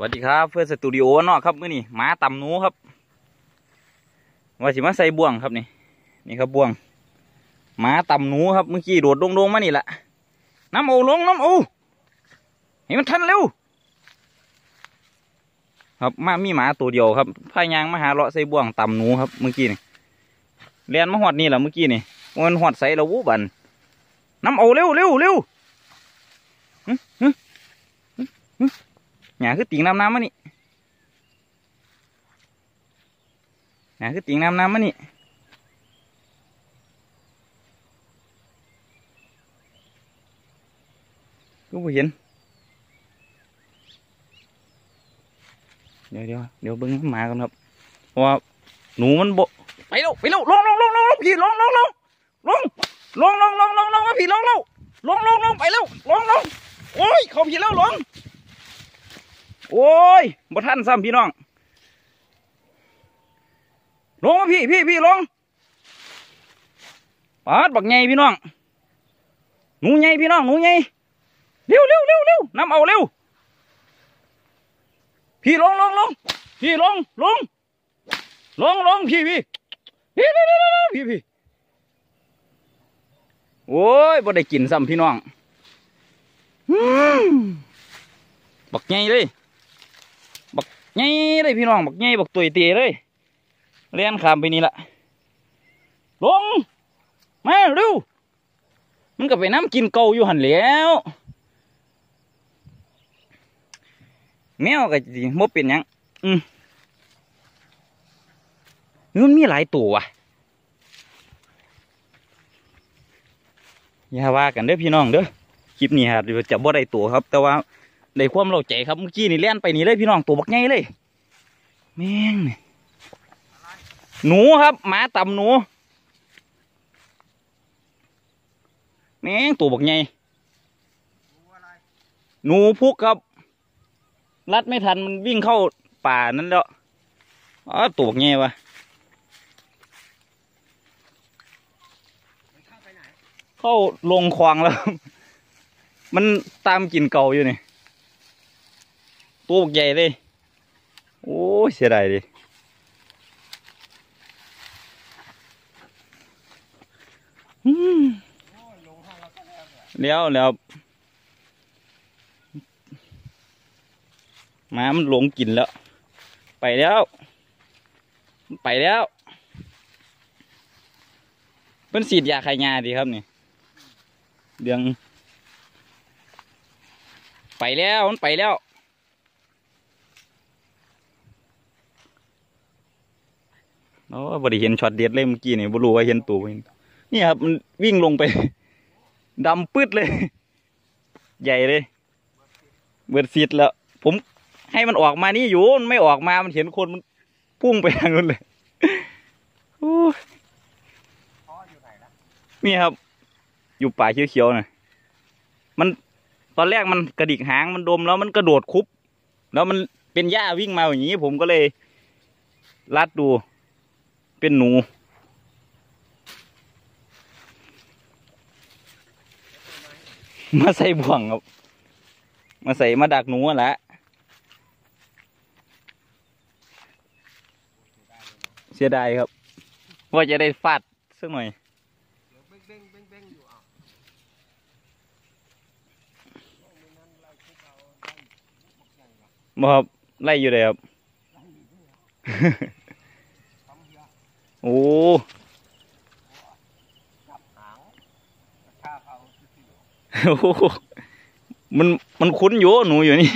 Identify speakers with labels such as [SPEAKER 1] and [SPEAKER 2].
[SPEAKER 1] วัสดีครับเพื่อนสตูดิโอเนาะครับมื่อนี้หมาต่ำหนูครับว่าสิมาใส่บ่วงครับนี่นี่ครับบ่วงหมาต่ำหนูครับเมื่อกี้โดดลงๆมานี่แหละน้ำโอลงน้ำโอาให้มันทันเร็วครับมามีหมาตัวเดียวครับพายางมาหาเลาะใส่บ่วงต่ำหนูครับเมื่อกี้นี่เรียนมาหอดนี่แหละเมื่อกี้นี่มันหอดใส่เราวูบันน้ำโอเร็วเร็วเร็ว หึหึหึหึหยาคือติ่งน้ำน้ำมานี่หยาคือติ่งน้ำน้ำมานี่ก็บ่เห็น เดี๋ยวเดี๋ยวเดี๋ยวเบิ้งหมากันครับเพราะว่าหนูมันโบไปแล้วไปแล้วลงลงลงลงลงพี่ลงลงลงลงลงลงลงลงลงมาพี่ลงลงลงลงลงไปแล้วลงลงโอ้ยเขาพี่แล้วลง โอ้ยบ่ทันซ้ำพี่น้อง ลงมาพี่พี่พี่ลงปาดบักไงพี่น้อง หนูไงพี่น้องหนูไงเร็วเร็วเร็วเร็วน้ำเอาเร็ว พี่ลงลงลงพี่ลงลงลงลงพี่พี่พี่พี่พี่พี่โอ้ยบ่ได้กินซ้ำพี่น้อง บักใหญ่เลย ใหญ่เลยพี่น้องบักใหญ่บักตุยเตะเลยเลียนขามไปนี่ละลงมาเร็วมันก็ไปน้ำกินเกาอยู่หันแล้ว แมวก็สิมเป็นยังอืมมันมีหลายตัวว่ะอย่าว่ากันเด้อพี่น้องเด้อคลิปนี้ครับจะบ่ได้ตัวครับ แต่ว่า ได้ความเราใจครับเมื่อกี้นี่เลี้ยนไปนี่เลยพี่น้องตัวบักใหญ่เลยแม่งหนูครับหมาตำหนูแม่งตัวบักใหญ่หนูพุกครับรัดไม่ทันมันวิ่งเข้าป่านั้นแล้วอ๋อตัวไงวะเข้าลงควางแล้ว มันตามกินเก่าอยู่นี่ ตัวใหญ่เลย โอ้ยเสียดายดิอืมแล้วแล้วหมามันหลงกินแล้ว ไปแล้ว ไปแล้วเป็นสีดยาขยาดีครับนี่เดือง ไปแล้วมันไปแล้ว โอ้บริเห็นช็อตเด็ดเลยเมื่อกี้นี่บรูว่าเห็นตัวมันนี่ครับมันวิ่งลงไปดำปืดเลย ใหญ่เลย เบิดซีดแล้ว ผมให้มันออกมานี่อยู่มันไม่ออกมามันเห็นคนมันพุ่งไปทางนู้นเลยโอ้ยนี่ครับ อยู่ป่าเขียวๆน่ะมันตอนแรกมันกระดิกหางมันดมแล้วมันกระโดดคุบ แล้วมันเป็นหญ้าวิ่งมาอย่างนี้ ผมก็เลย ลัดดู เป็นหนู มาใส่บ่วงครับ มาใส่มาดักหนูแหละเสียดายครับ ว่าจะได้ฟาดสักหน่อยบ่ครับไล่อยู่เลยครับ โอ้โอ้โหมันมันคุ้นอยู่หนูอยู่นี่